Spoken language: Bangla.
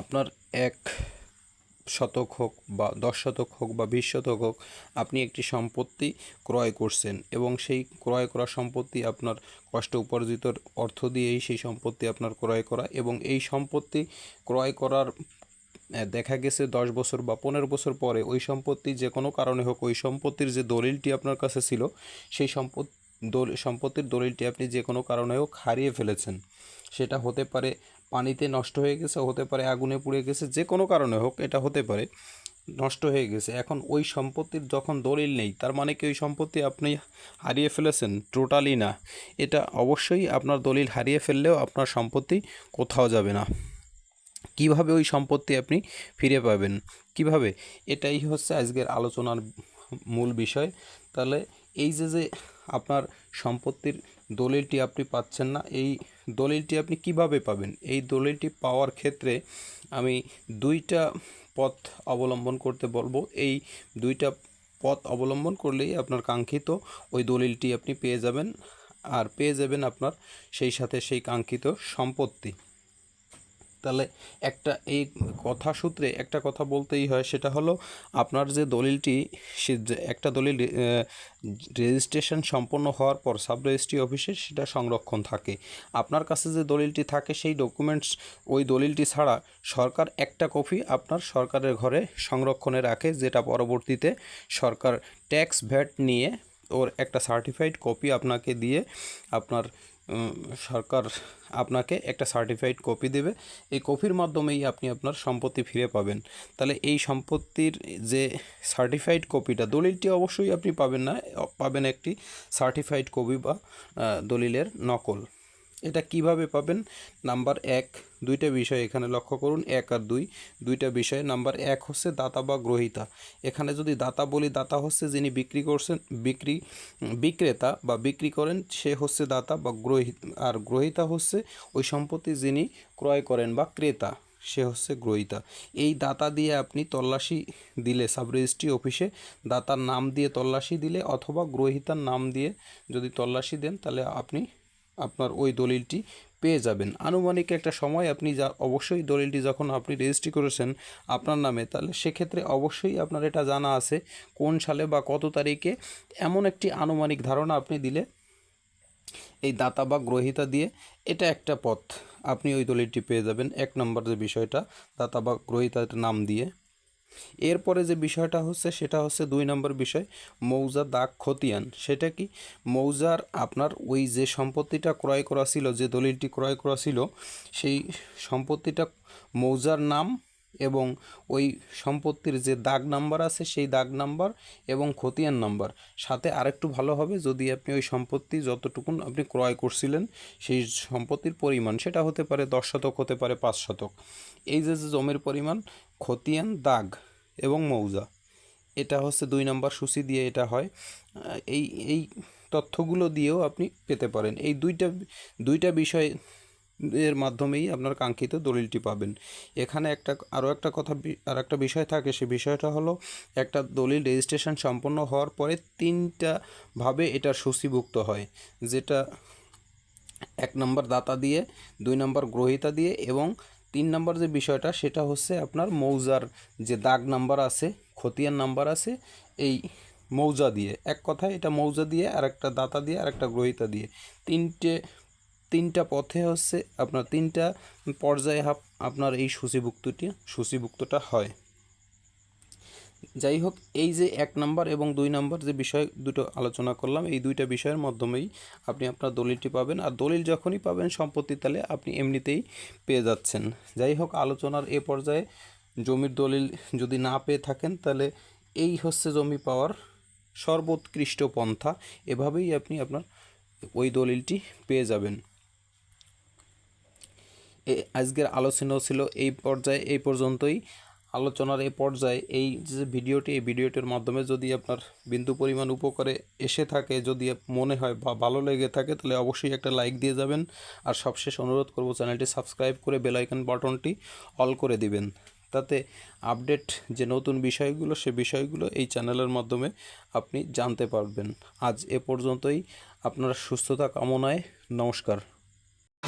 আপনার এক শতক হোক বা দশ শতক হোক বা বিশ শতক হোক, আপনি একটি সম্পত্তি ক্রয় করছেন এবং সেই ক্রয় করা সম্পত্তি আপনার কষ্ট উপার্জিত অর্থ দিয়েই সেই সম্পত্তি আপনার ক্রয় করা এবং এই সম্পত্তি ক্রয় করার দেখা গেছে দশ বছর বা পনেরো বছর পরে ওই সম্পত্তি যে কোনো কারণে হোক, ওই সম্পত্তির যে দলিলটি আপনার কাছে ছিল, সেই সম্পদ, দল, সম্পত্তির দলিলটি আপনি যে কোনো কারণে হোক হারিয়ে ফেলেছেন। সেটা হতে পারে পানিতে নষ্ট হয়ে গেছে, হতে পারে আগুনে পুড়ে গেছে, যে কোনো কারণে হোক এটা হতে পারে, নষ্ট হয়ে গেছে। এখন ওই সম্পত্তির যখন দলিল নেই, তার মানে কি ওই সম্পত্তি আপনি হারিয়ে ফেলেছেন? টোটালি না। এটা অবশ্যই আপনার দলিল হারিয়ে ফেললেও আপনার সম্পত্তি কোথাও যাবে না। কীভাবে ওই সম্পত্তি আপনি ফিরে পাবেন? কীভাবে? এটাই হচ্ছে আজকের আলোচনার মূল বিষয়। তাহলে এই যে যে আপনার সম্পত্তির দলিলটি আপনি পাচ্ছেন না। এই দলিলটি আপনি কীভাবে পাবেন? এই দলিলটি পাওয়ার ক্ষেত্রে আমি দুইটা পথ অবলম্বন করতে বলব। এই দুইটা পথ অবলম্বন করলেই আপনার কাঙ্ক্ষিত ওই দলিলটি আপনি পেয়ে যাবেন। আর পেয়ে যাবেন আপনার সেই সাথে সেই কাঙ্ক্ষিত সম্পত্তি। তাহলে একটা এই কথা সূত্রে একটা কথা বলতেই হয়, সেটা হলো আপনার যে দলিলটি, সে একটা দলিল রেজিস্ট্রেশন সম্পন্ন হওয়ার পর সাব রেজিস্ট্রি অফিসে সেটা সংরক্ষণ থাকে। আপনার কাছে যে দলিলটি থাকে, সেই ডকুমেন্টস, ওই দলিলটি ছাড়া সরকার একটা কপি আপনার সরকারের ঘরে সংরক্ষণে রাখে, যেটা পরবর্তীতে সরকার ট্যাক্স ভ্যাট নিয়ে ওর একটা সার্টিফাইড কপি আপনাকে দিয়ে আপনার সরকার আপনাকে একটা সার্টিফাইড কপি দেবে। এই কপির মাধ্যমেই আপনি আপনার সম্পত্তি ফিরে পাবেন। তাহলে এই সম্পত্তির যে সার্টিফাইড কপিটা দলিলটি অবশ্যই আপনি পাবেন না, পাবেন একটি সার্টিফাইড কপি বা দলিলের নকল। এটা কীভাবে পাবেন? নাম্বার এক, দুইটা বিষয় এখানে লক্ষ্য করুন। এক আর দুই, দুইটা বিষয়। নাম্বার এক হচ্ছে দাতা বা গ্রহিতা। এখানে যদি দাতা বলি, দাতা হচ্ছে যিনি বিক্রি করছেন, বিক্রি, বিক্রেতা বা বিক্রি করেন, সে হচ্ছে দাতা বা গ্রহিত আর গ্রহিতা হচ্ছে ওই সম্পত্তি যিনি ক্রয় করেন বা ক্রেতা, সে হচ্ছে গ্রহিতা। এই দাতা দিয়ে আপনি তল্লাশি দিলে সাব রেজিস্ট্রি অফিসে দাতার নাম দিয়ে তল্লাশি দিলে অথবা গ্রহিতার নাম দিয়ে যদি তল্লাশি দেন, তাহলে আপনি আপনার ওই দলিলটি পেয়ে যাবেন। আনুমানিক একটা সময় আপনি যা, অবশ্যই দলিলটি যখন আপনি রেজিস্ট্রি করেছেন আপনার নামে, তাহলে সেক্ষেত্রে অবশ্যই আপনার এটা জানা আছে কোন সালে বা কত তারিখে এমন একটি আনুমানিক ধারণা আপনি দিলে। এই দাতা বা গ্রহিতা দিয়ে এটা একটা পথ আপনি ওই দলিলটি পেয়ে যাবেন। এক নম্বর যে বিষয়টা, দাতা বা গ্রহিতার নাম দিয়ে। এরপরে যে বিষয়টা হচ্ছে, সেটা হচ্ছে দুই নম্বর বিষয় মৌজা দাগ খতিয়ান। সেটা কি? মৌজার আপনার ওই যে সম্পত্তিটা ক্রয় করা ছিল, যে দলিলটি ক্রয় করা ছিল, সেই সম্পত্তিটা মৌজার নাম এবং ওই সম্পত্তির যে দাগ নাম্বার আছে সেই দাগ নাম্বার এবং খতিয়ান নাম্বার। সাথে আরেকটু ভালো হবে যদি আপনি ওই সম্পত্তি যতটুকুন আপনি ক্রয় করছিলেন সেই সম্পত্তির পরিমাণ, সেটা হতে পারে দশ শতক, হতে পারে পাঁচ শতক। এই যে যে জমির পরিমাণ, খতিয়ান, দাগ এবং মৌজা, এটা হচ্ছে দুই নম্বর সূচি দিয়ে এটা হয়। এই এই তথ্যগুলো দিয়েও আপনি পেতে পারেন। এই দুইটা দুইটা বিষয় এর মাধ্যমেই আপনার কাঙ্ক্ষিত দলিলটি পাবেন। এখানে একটা আরও একটা কথা আর একটা বিষয় থাকে, সে বিষয়টা হলো, একটা দলিল রেজিস্ট্রেশন সম্পন্ন হওয়ার পরে তিনটা ভাবে এটার সূচীভুক্ত হয়। যেটা এক নম্বর দাতা দিয়ে, দুই নম্বর গ্রহিতা দিয়ে এবং তিন নম্বর যে বিষয়টা, সেটা হচ্ছে আপনার মৌজার যে দাগ নাম্বার আছে, খতিয়ান নাম্বার আছে, এই মৌজা দিয়ে। এক কথায় এটা মৌজা দিয়ে আর একটা দাতা দিয়ে আর একটা গ্রহিতা দিয়ে। তিনটে তিনটা পথে হচ্ছে আপনার তিনটা পর্যায়ে আপনার এই সূচীভুক্তটি, সূচীভুক্তটা হয়। যাই হোক এই যে এক নাম্বার এবং দুই নাম্বার যে বিষয় দুটো আলোচনা করলাম, এই দুইটা বিষয়ের মাধ্যমেই আপনি আপনার দলিলটি পাবেন। আর দলিল যখনই পাবেন সম্পত্তি তালে আপনি এমনিতেই পেয়ে যাচ্ছেন। যাই হোক আলোচনার এ পর্যায়ে জমির দলিল যদি না পেয়ে থাকেন, তাহলে এই হচ্ছে জমি পাওয়ার সর্বোৎকৃষ্ট পন্থা। এভাবেই আপনি আপনার ওই দলিলটি পেয়ে যাবেন। আজকের আলোচনা ছিল এই পর্যায়ে, এই পর্যন্তই। আলোচনার এই পর্যায়ে এই যে ভিডিওটি, এই ভিডিওটির মাধ্যমে যদি আপনার বিন্দু পরিমাণ উপকারে এসে থাকে, যদি মনে হয় বা ভালো লেগে থাকে, তাহলে অবশ্যই একটা লাইক দিয়ে যাবেন। আর সবশেষ অনুরোধ করব, চ্যানেলটি সাবস্ক্রাইব করে বেল আইকন বাটনটি অল করে দিবেন। তাতে আপডেট যে নতুন বিষয়গুলো, সে বিষয়গুলো এই চ্যানেলের মাধ্যমে আপনি জানতে পারবেন। আজ এ পর্যন্তই। আপনার সুস্থতা কামনায় নমস্কার।